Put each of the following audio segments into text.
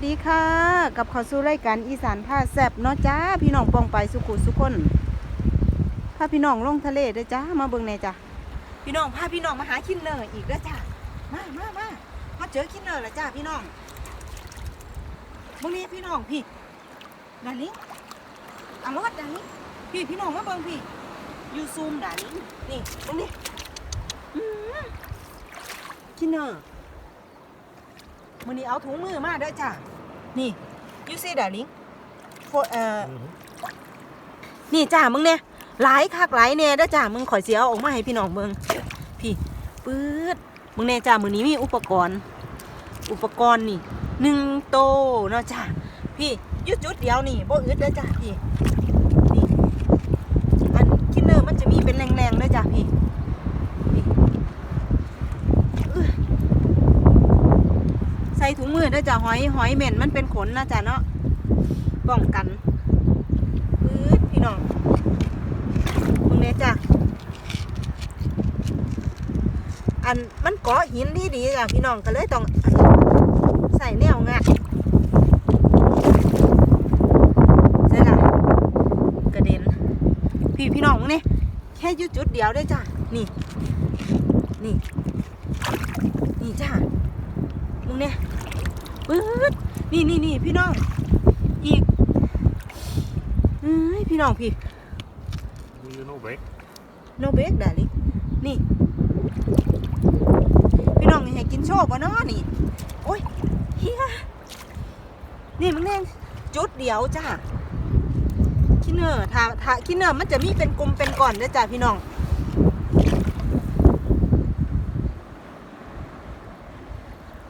สวัสดีค่ะ กับเข้าสู่รายการอีสานผ้าแซบเนาะจ้า พี่น้องปองไปสุขุสุคนพาพี่น้องลงทะเลเด้อจ้า มาเบิ่งแหนจ้าพี่น้องพาพี่น้องมาหาคินเนอร์อีกเด้อจ้ามามามามาเจอคินเนอร์แล้วจ้าพี่น้องเบิ่งนี้พี่น้องพี่ดาลิงอารอดดาลิงพี่พี่น้องมาเบิ่งพี่ยูซูมดาลิงนี่ตรงนี้คินเนอร์มือนี้เอาถุงมือมาเด้อจ้ะ นี่ you see darling for เอ่อนี่จ้ามึงเนี่ยหลายคักหลายแน่เด้อจ้ามึงข่อยเสียเอาออกมาให้พี่น้องเบิ่งพี่ปื๊ดมึงแน่จ้ามือนี้มีอุปกรณ์ อุปกรณ์นี่หนึ่งโตเนาะจ้าพี่ยุดจุดเดียวนี่บ่อึดเด้อจ้าพี่นี่อันคินเนอร์มันจะมีเป็นแรงๆเด้อจ้าพี่นี่อื้อใส่ ถุงมือเด้อจ้าหอยหอยเหม็นมันเป็นขนนะจ้าเนาะป้องกันปื๊ดพี่น้องมึงเนี่ยจ้ะอันมันเกาะหินดีดีจ้ะพี่น้องก็เลยต้องใส่แนวงัดใช่ละกระเด็น พี่พี่น้องนี่แค่ยุดจุดเดียวได้จ้ะนี่ นี่ นี่จ้ะ มึงเนี่ยปื๊ดนี่นี่นี่พี่น้อง อีกเอ้ยพี่น้องพี่ You know break. no break darling นี่ พี่น้องให้กินโชว์บ่เนาะนี่ โอ้ยเฮียนี่มึงแน่จุดเดียวจ้าคินเนอร์ถ้าถ้าคินเนอร์มันจะมีเป็นกลุ่มเป็นก่อนเด้อจ้าพี่น้อง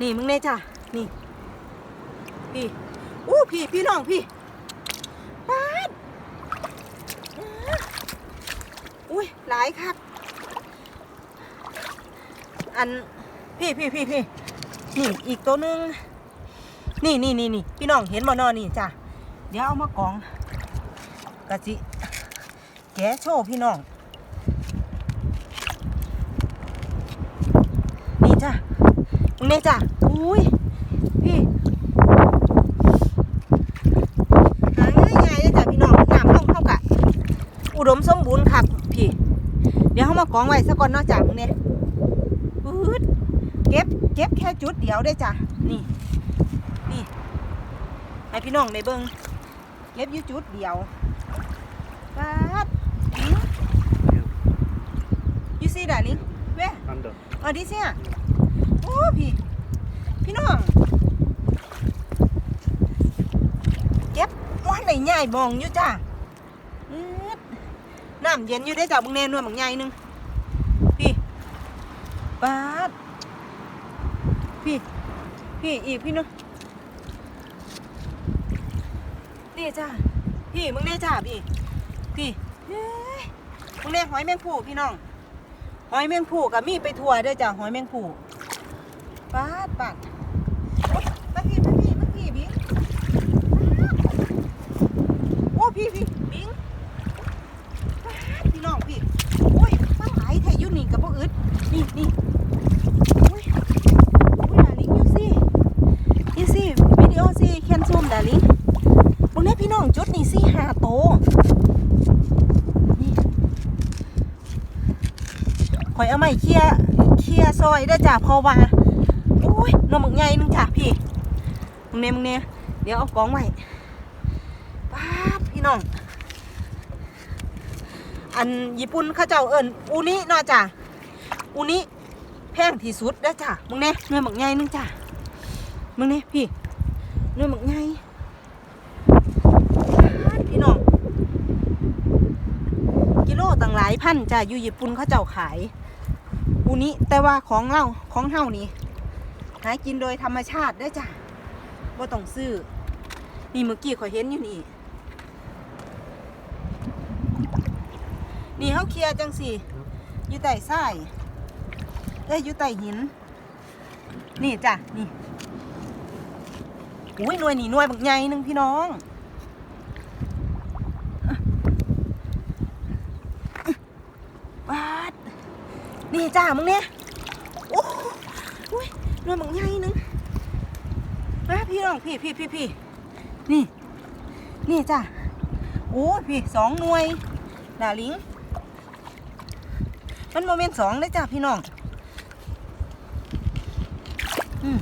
นี่มึงแน่จ้านี่ พี่อู้พี่พี่น้องพี่ป๊าดอุ้ยหลายครับ อันพี่พี่พี่พี่นี่อีกตัวนึง นี่นี่นี่นี่พี่น้องเห็นบ่นอนี่จ้ะเดี๋ยวเอามากองกะจิแกโชว์พี่น้อง นี่จ้ะ มึงเนี่ยจ้ะอุ้ยพี่หาง่ายๆเลยจ้ะพี่น้องน้ำห้องเท่ากับอุดมสมบูรณ์ครับพี่ เดี๋ยวเขามากองไว้ซะก่อนเนอกจากมึงเนี่ยปื๊ดเก็บเก็บแค่จุดเดียวได้จ้ะนี่นี่ให้พี่น้องได้เบิ่งเก็บอยู่จุดเดียวป๊าดลิง you see that ลิง where Under. อ๋อดิเสียโอ้ พี่ พี่น้องเก็บวันไหนใหญ่มองอยู่จ้ะอื้อน้ำเย็นอยู่ได้จ้ะบึงแน่นวลบางใหญ่นึงพี่ปาดพี่ พี่อีกพี่น้องนี่จ้าพี่มึงแน่จ้าพี่ พี่มึงแน่หอยแมงผู้พี่น้องหอยแมงผู้กับมีไปทัวร์ด้วยจ้าหอยแมงผู้ ปาดปาดมาพี่มาพี่มาพี่บิงโอ้พี่พี่บิงปาดพี่น้องพี่โอ้ยมาหลายแถอยุนี่กับพวกอึดนี่นี่โอ้ยโอ้ยดาลิงยูซี่ยูซี่วิดีโอซี่แคนซูมดาลิงมึงได้พี่น้องจุดนี่ซี่หาโตนี่คอยเอาไม้เคลียเคลียซอยเด้จ้ะพราว่า นมมึกใหญ่นึงจ้ะพี่มึงเนี่ยมึงเนี่ยเดี๋ยวเอากองไว้ป้าดพี่น้อง อันญี่ปุ่นเขาเจ้าเอิญอูนิเนาะจ้ะอูนิแพงที่สุดเด้จ้ะมึงเนี่ยเนื้อหมักใหญ่นึงจ้ะมึงเนี่ยพี่เนื้อหมักใหญ่พี่น้องกิโลต่างหลายพันจ้ะอยู่ญี่ปุ่นเขาเจ้าขายอูนิแต่ว่าของเราของเฮานี่ หากินโดยธรรมชาติเด้จ้ะบ่ต้องซื้อ นี่เมื่อกี้ข่อยเห็นอยู่นี่ นี่เขาเคลียร์จังสิอยู่ใต้ทรายเอ้ยอยู่ใต้หิน นี่จ้ะ นี่ อุ้ยหน่วยนี่หน่วยบักใหญ่นึงพี่น้องวาดนี่จ้ามึงเนี่ยโอ้ย หน่วยบักใหญ่หนึงมาพี่น้องพี่พี่พี่พี่นี่ นี่จ้ะโอ้พี่สองหน่วยดาลิง มันโมเมนต์สองเลยจ้ะพี่น้องอืม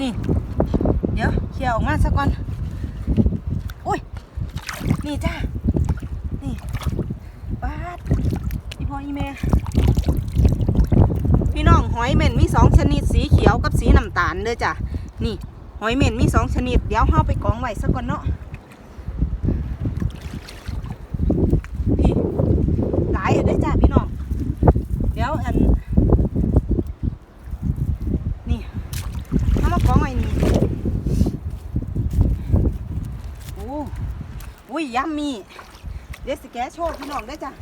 นี่ เดี๋ยวเคลียออกมาสักก่อนอุ้ย นี่จ้านี่ปาดอีพ่ออีแม่พี่น้ องหอยเม่นมีสองชนิดสีเขียวกับสีน้ำตาลเด้อจ้ะนี่หอยเม่นมีสองชนิด เดี๋ยวเฮาไปกองไว้สักก่อนเนาะพี่หลายอยู่เด้อจ้ะพี่น้องเดี๋ยวอันนี่เอามากองไว้นี่โอ้อุ้ยยัมมี่เดี๋ยวสแกโชว์พี่น้องได้จ้ะ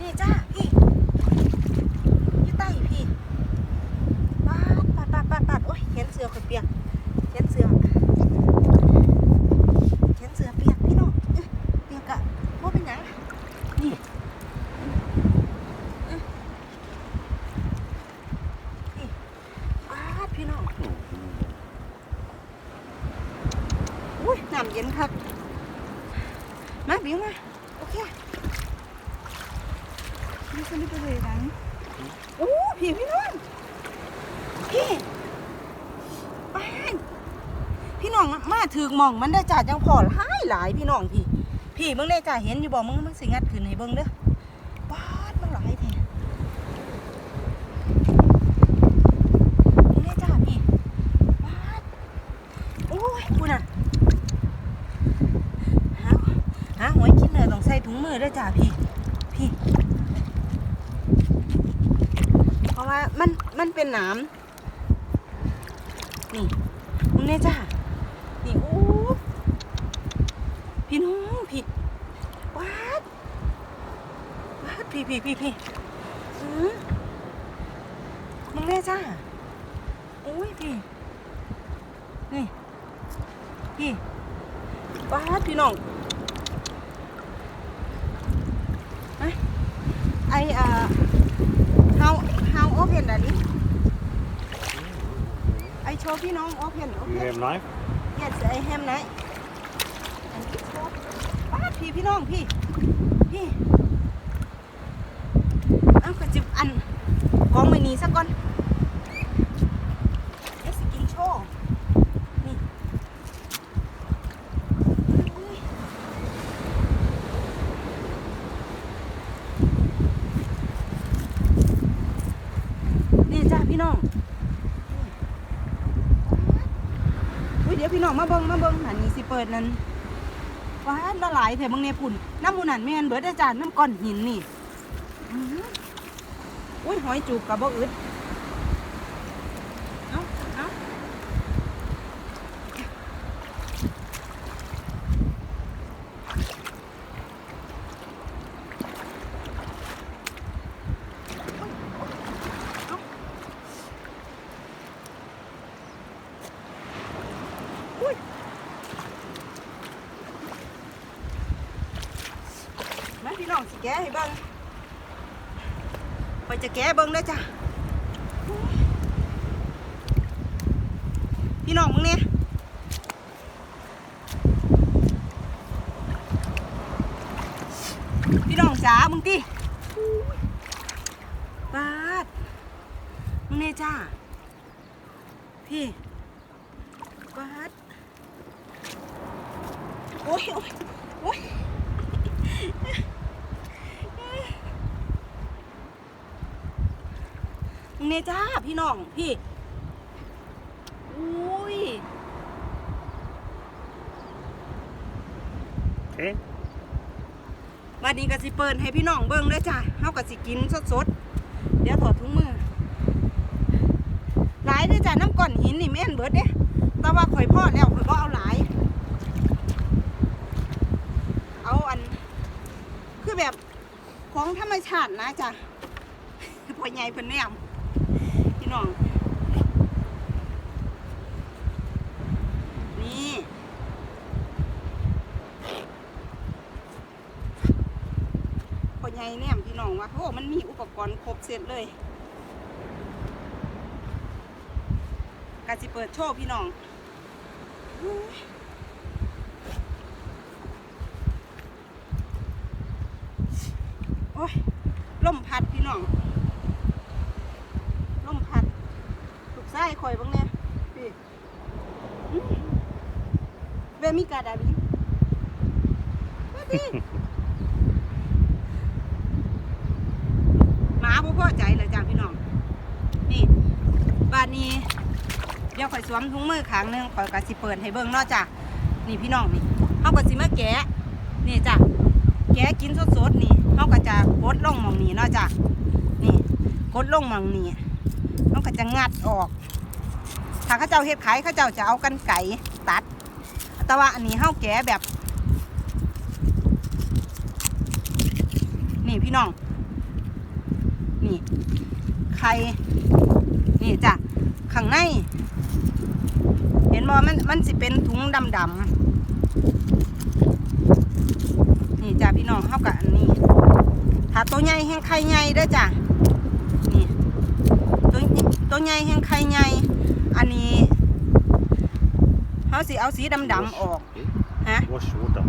นี่จ้าพี่อยู่ใต้พี่ปาดปาดปาดปาดปาดโอ้ยเขียนเสือคนเปียกเขียนเสือเขียนเสือเปียกพี่น้องเอ้ยเปียกอะว่าเป็นหยังนี่เอ้ยนี่ปาดพี่น้องอุ้ยน้ำเย็นครับมาบิวมาโอเค นี่ฉันไม่ไปเลยดังโอ้ พี่พี่น้องพี่ไปพี่น้องมาถือมองมันได้จ่าจังพอหลายหลายพี่น้องพี่ พี่เบิ่งได้จ่าเห็นอยู่บ่มึงมันสิงัดขึ้นให้เบิ่งเด้อป๊าดมันหลายแท้มึงได้จ่าพี่ป๊าดโอ้ยคุณน่ะหาหาหอยกินเลยต้องใส่ถุงมือด้วยจ้าพี่ พี่ เพราะว่ามันมัน เป็นนามนี่มึงเนี่ยจ้านี่โอ้พี่น้องผิดวัดวัดพี่พี่พี่พี่อือมึงเนี่ยจ้าโอ้ยพี่ นี่ พี่วัดพี่น้องไอ้ไออ่า how how open อันนี้ I show พี่น้อง ham knife? yes I have ไหนอันนี้โชว์ป้าดพี่พี่น้องพี่ พี่เอากระจิบอันกองไว้นี่สักก่อนเดี๋ยวสิกินโชว์นี่อุ้ยนี่จ้าพี่น้อง อุ้ยเดี๋ยวพี่น้องมาเบิ่งมาเบิ่งหันนี่สิเปิ ดนั่นว้าละหลายแถมบางเนปุ่นน้ำมูนันแม่นเบิดอาจารย์น้ำก้อนหินนี่อุ้ยหอยจูบกับบ่อึดเอาเอาอุ้ย มาพี่น้องสิแกะให้เบิ่งไป จะแกะเบิ่งเด้อจ้ะ พี่น้องมึงเนี่ยพี่น้องจ๋ามึงติปาดมึงเนี่ยจ้า พี่ปาดโอ้ยโอ้ยโอ้ย เนจ้าพี่น้องพี่ อุ้ย Okay. วันนี้ก็สิเปิดให้พี่น้องเบิ่งเด้อจ้าเฮาก็สิกินสดๆ เดี๋ยวถอดถุงมือ หลายเด้อจ้าน้ำก้อนหินนี่แม่นเบิดเด้แต่ว่าข่อยพอแล้วข่อยบ่เอาหลาย เอาอัน คือแบบของธรรมชาตินะจ้ะพอใหญ่เพิ่นแนมพี่ น้อง นี่พ่อใหญ่แนมพี่น้องว่าโอ้มันมีอุปกรณ์ครบเสร็จเลยกาจิเปิดโชว์พี่น้องโอ้ยล่มพัดพี่น้อง ส้คอยบ้างเนี่ยพี่เวมิกาดาบิมาดิหมาบ่พอใจเลยจ้าพี่น้อง นี่บ้านนี้ เดี๋ยวข่อยสวมถุงมือขางหนึงข่อยก็สิเปิดให้เบิ่งเนาะจ้ะนี่พี่น้องนี่เฮาก็สิมาแกะนี่จ้ะแกะกินสดๆนี่เฮาก็จะกดลงหมองนี้เนาะจ้ะนี่กดลงหมองนี้ เฮาก็จะงัดออก ถ้าเขาเจ้าเฮ็ดขายเขาเจ้าจะเอากันไก่ตัด แต่ว่าอันนี้เฮาแกะแบบ นี่พี่น้อง นี่ไข่นี่จ้ะข้างใน เห็นบ่มันมันสิเป็นถุงดำดำๆนี่จ้ะพี่น้องเข้ากับอันนี้ถ้าตัวใหญ่แห้งไข่ใหญ่เด้อจ้ะ ตัวตัวใหญ่แห้งไข่ใหญ่อันนี้เขาสิเอาสีดำดำๆออกฮะ Wash water.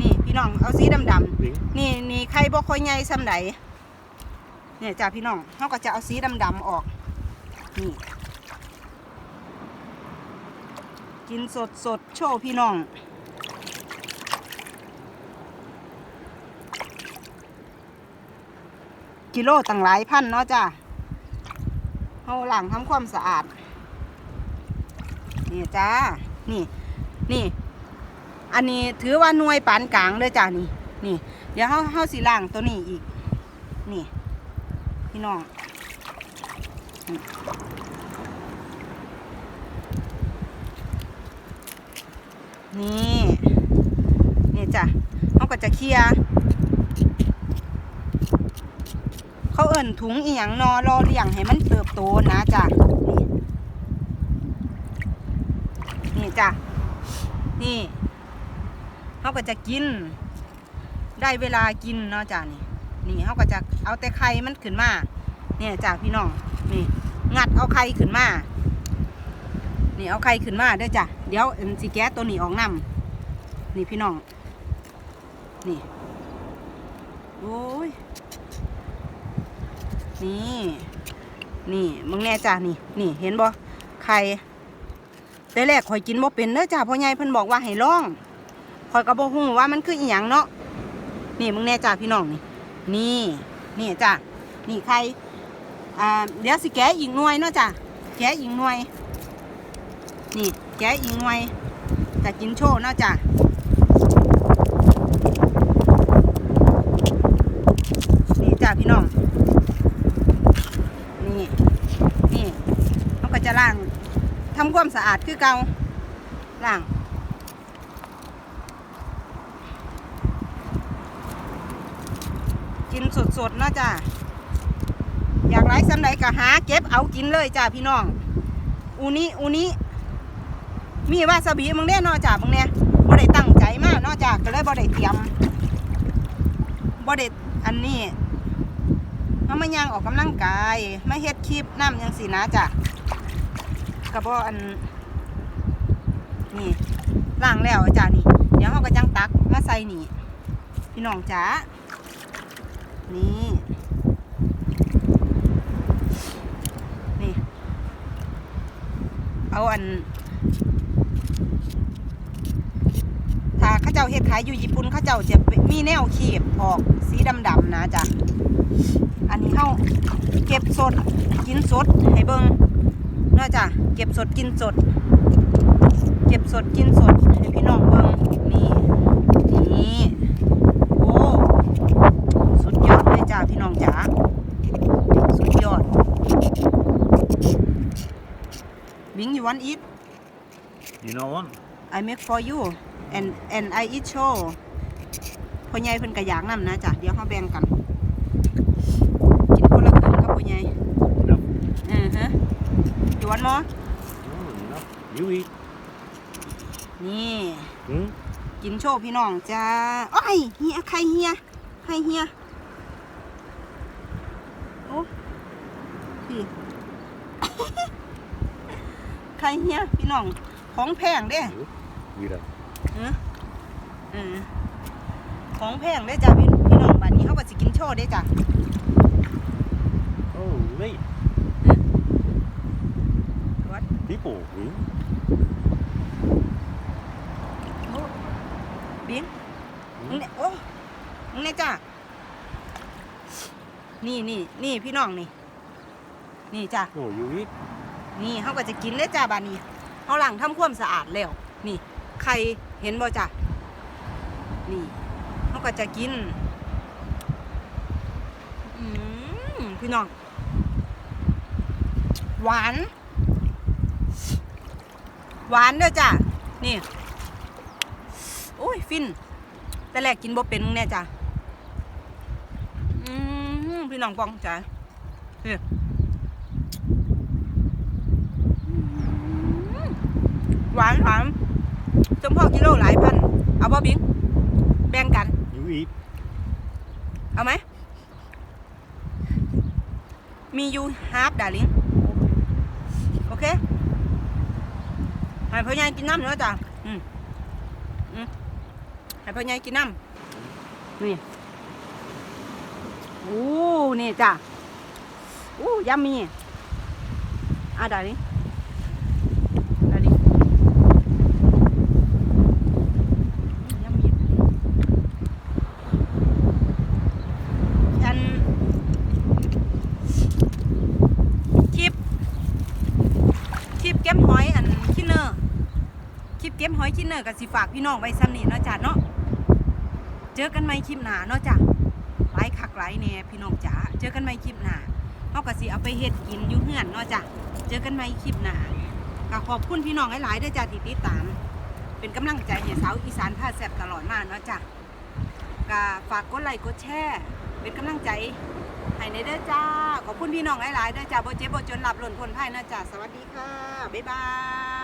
นี่พี่น้องเอาสีดำดำๆ Bing. นี่นี่ไข่บ่ค่อยใหญ่ซำใดเนี่ยจ้าพี่น้องเขาก็จะเอาสีดำๆออกนี่กินสดสดๆโชว์พี่น้องกิโลตั้งหลายพันเนาะจ้า เขาหลังทำความสะอาด นี่จ้า นี่ นี่ อันนี้ถือว่าหน่วยปานกลางเลยจ้านี่ นี่ เดี๋ยวเขาเขาสีล่างตัวนี้อีก นี่ พี่น้องนี่ นี่นี่จ้ะเขาก็จะเคลียร์เขาเอิ่นถุงอีหยังนอรอเลี้ยงให้มันเติบโตนะจ้ะนี่นี่จ้ะนี่เขาก็จะกิน ได้เวลากินเนาะจ้ะนี่ นี่เขาก็จะเอาแต่ไข่มันขึ้นมาเนี่ยจ้ะพี่น้องนี่ งัดเอาไข่ขึ้นมานี่เอาไข่ขึ้นมาเด้อจ้ะเดี๋ยวเอ็นสิแก๊สตัวนี้ออกนำนี่พี่น้องนี่โอ้ย นี่ นี่มึงแน่จ้ะนี่ นี่เห็นบ่ไข่แต่แรกข่อยกินบ่เป็นเด้อจ้ะพ่อใหญ่เพิ่นบอกว่าให้ลองข่อยก็บ่ฮู้ว่ามันคืออีหยังเนาะนี่มึงแน่จ้าพี่น้องนี่ นี่นี่จ้านี่ใครอ่าเดี๋ยวสิแกะอีกหน่วยเนาะจ้ะแกะอีกหน่วย นี่แกะอีกหน่วยจะกินโชว์เนาะจ้ะนี่จ้าพี่น้อง นี่ นี่เขาก็จะ ล้างทำความสะอาดคือเก่าล้างกินสดๆนาะจ้าอยากไรสำใดก็หาเก็บเอากินเลยจ้าพี่น้อง อูนี้อูนี้มีวาซาบิมึงเน่นาจ้ามึงเนี่ยบ่ได้ตั้งใจมากนาจ้าก็เลยบ่ได้เตรียมบ่ได้อันนี้มามาย่างออกกำลังกายมาเฮ็ดคลิปน้ำยังสีนะจ้ะ ก็บ่อัน นี่ล้างแล้วจ้านี่ เดี๋ยวเขาก็จังตักมาใส่นี่ พี่น้องจ้านี่ นี่ เอาอันถ้าข้าเจ้าเฮ็ดขายอยู่ญี่ปุ่นข้าเจ้าจะมีแนวขีบออกสีดำๆนะจ๊ะอันนี้เข้าเก็บสดกินสดให้เบิง เนาะจ้ะเก็บสดกินสด เก็บสดกินสดให้พี่น้องเบิ่งนี่นี่โอ้สุดยอดเลยจ้าพี่น้องจ๋าสุดยอดบิง you want eat You know what? I make for you and and I eat show พ่อใหญ่เพิ่นกระยางน้ำนะจ้ะเดี๋ยวเขาแบ่งกันกิน คะ Mm, no. นี่กินโชว์พี่น้องจ้าโอ้ยเฮียใครเฮียใครเฮียโอ้พี่ ใครเฮียพี่น้องของแพงเด้ Eat up. เอออของแพงเด้จ้าพี่พี่น้องบัดนี้เขาก็สิกินโชว์เด้จ้าโอ้ย What? People, really? โอ้บินมึงเนี่ยโอ้มึงเนี่ยจ้ะนี่นี่นี่พี่น้องนี่ นี่จ้ะ Oh, you eat? นี่เขาก็จะกินเลยจ้าบานี้เขาหลังทำความสะอาดแล้ว นี่ ใครเห็นบ่จ้ะนี่เขาก็จะกินอืมพี่น้อง หวาน หวานเด้อจ้ะนี่โอ้ยฟิน แต่แรกกินบ่เป็นแน่จ้ะอืมพี่น้องปองจ้ะเฮ้ยหวานหวานจมพ่อกิโลหลายพัน เอาบ่บิ๊กแบ่งกัน You eat? เอาไหม มียูฮาร์ฟดาริง โอเค ให้พ่อใหญ่กินน้ำเนาะจ้ะอืมอืมให้พ่อใหญ่กินน้ำนี่โอ้นี่จ้ะโอ้ยำมีอะดาริงดาริงยำมีอัน คลิป คลิปเก็บหอยอันคินเนอร์คลิป เก็บหอยคินเนอร์กับสิฝากพี่น้องไว้ซ้ำนี่เนาะจ้ะเนาะเจอกันใหมคลิปหน้าเนาะจ้ะไลค์คักไลค์แน่พี่น้องจ๋าเจอกันใหมคลิปหน้าเฮาก็สิเอาไปเฮ็ดกินยู่เฮือนเนาะจ้ะเจอกันใหมคลิปหน้าก็ขอบคุณพี่น้องหลายๆด้วยจ้ะที่ติดตาม เป็นกำลังใจให้สาวอีสานพาแซ่บตลอดมาเนาะจ้ะก็ฝากกดไลค์กดแชร์เป็นกำลังใจให้ในเด้อจ้า ขอบคุณพี่น้องหลายๆเด้อจ้าบ่เจ็บบ่จนหลับหล่นพนไพ่นะจ้าสวัสดีค่ะ บ๊ายบาย